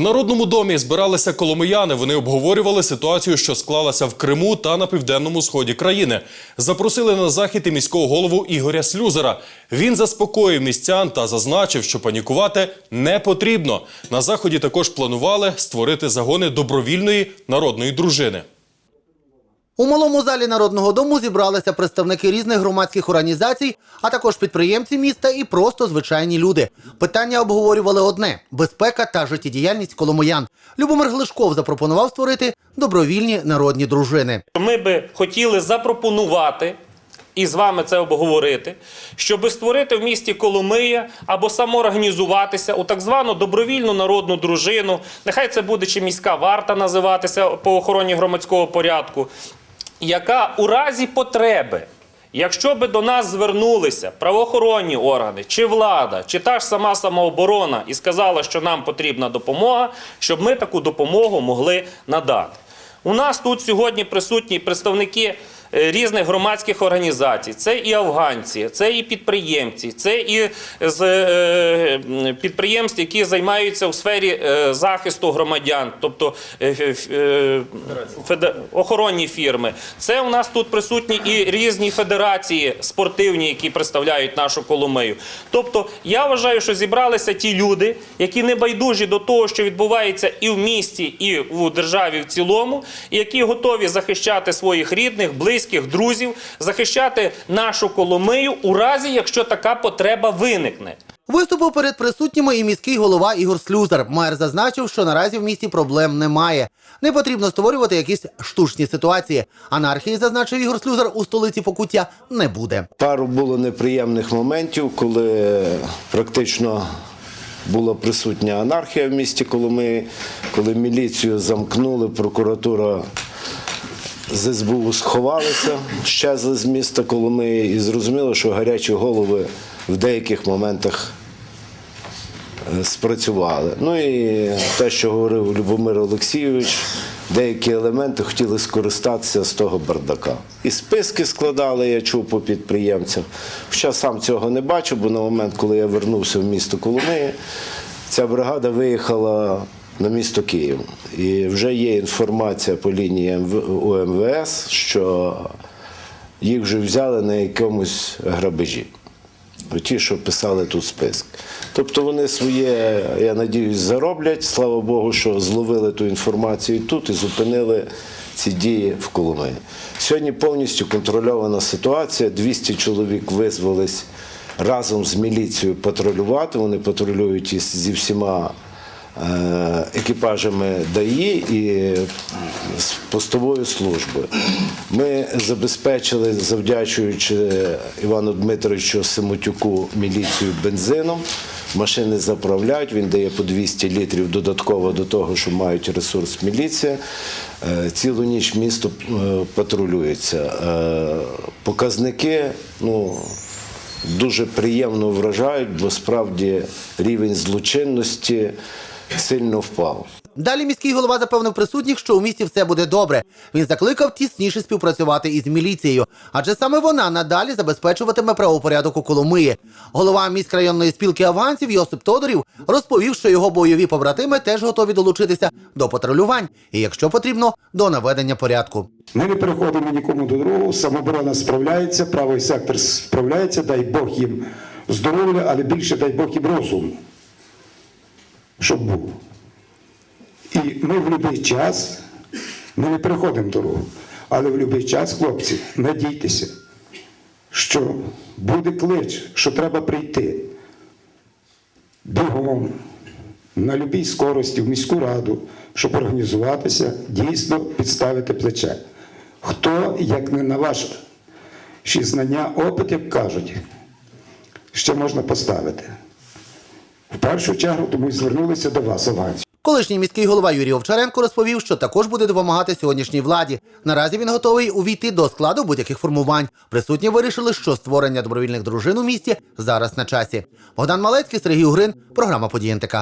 Народному домі збиралися коломияни. Вони обговорювали ситуацію, що склалася в Криму та на південному сході країни. Запросили на захід і міського голову Ігоря Слюзера. Він заспокоїв містян та зазначив, що панікувати не потрібно. На заході також планували створити загони добровільної народної дружини. У малому залі народного дому зібралися представники різних громадських організацій, а також підприємці міста і просто звичайні люди. Питання обговорювали одне: безпека та життєдіяльність коломоян. Любомир Глишков запропонував створити добровільні народні дружини. Ми би хотіли запропонувати і з вами це обговорити, щоб створити в місті Коломия або самоорганізуватися у так звану добровільну народну дружину. Нехай це буде чи міська варта називатися по охороні громадського порядку, яка у разі потреби. Якщо би до нас звернулися правоохоронні органи, чи влада, чи та ж сама самооборона і сказала, що нам потрібна допомога, щоб ми таку допомогу могли надати. У нас тут сьогодні присутні представники різних громадських організацій. Це і афганці, це і підприємці, це і з е, підприємств, які займаються у сфері е, захисту громадян, тобто е, е, охоронні фірми. Це у нас тут присутні і різні федерації спортивні, які представляють нашу Коломию. Тобто, я вважаю, що зібралися ті люди, які не байдужі до того, що відбувається і в місті, і у державі в цілому, і які готові захищати своїх рідних, близьких, друзів, захищати нашу Коломию у разі, якщо така потреба виникне. Виступив перед присутніми і міський голова Ігор Слюзар. Мер зазначив, що наразі в місті проблем немає. Не потрібно створювати якісь штучні ситуації. Анархії, зазначив Ігор Слюзар, у столиці Покуття не буде. Пару було неприємних моментів, коли практично була присутня анархія в місті Коломиї, коли міліцію замкнули, прокуратура з СБУ сховалися, щезли з міста Коломиї, і зрозуміло, що гарячі голови в деяких моментах е, спрацювали. Ну і те, що говорив Любомир Олексійович, деякі елементи хотіли скористатися з того бардака. І списки складали, я чув по підприємцям. Хоча сам цього не бачив, бо на момент, коли я вернувся в місто Коломиї, ця бригада виїхала на місто Київ. І вже є інформація по лінії МВ- УМВС, що їх вже взяли на якомусь грабежі. Ті, що писали тут список. Тобто вони своє, я надіюсь, зароблять. Слава Богу, що зловили ту інформацію тут і зупинили ці дії в Коломиї. Сьогодні повністю контрольована ситуація. 200 чоловік визвались разом з міліцією патрулювати. Вони патрулюють зі всіма екіпажами ДАІ і з постовою службою. Ми забезпечили, завдячуючи Івану Дмитровичу Симотюку, міліцію бензином. Машини заправляють, він дає по 200 літрів додатково до того, що мають ресурс міліція. Е, Цілу ніч місто е, патрулюється. Е, Показники, ну, дуже приємно вражають, бо справді рівень злочинності сильно впав. Далі міський голова запевнив присутніх, що у місті все буде добре. Він закликав тісніше співпрацювати із міліцією, адже саме вона надалі забезпечуватиме правопорядок у Коломиї. Голова міськрайонної спілки афганців Йосип Тодорів розповів, що його бойові побратими теж готові долучитися до патрулювань і, якщо потрібно, до наведення порядку. Ми не переходимо нікому до другого, самооборона справляється, правий сектор справляється, дай Бог їм здоров'я, але більше дай Бог їм розум, щоб був. І ми в будь-який час, ми не переходимо дорогу, але в будь-який час, хлопці, надійтеся, що буде клич, що треба прийти бігом на будь-якій скорості в міську раду, щоб організуватися, дійсно підставити плече. Хто, як не на ваші знання, опит, як кажуть, ще можна поставити. В першу чергу тому й звернулися до вас, афганців. Колишній міський голова Юрій Овчаренко розповів, що також буде допомагати сьогоднішній владі. Наразі він готовий увійти до складу будь-яких формувань. Присутні вирішили, що створення добровільних дружин у місті зараз на часі. Богдан Малецький, Сергій Угрин, програма «Події НТК».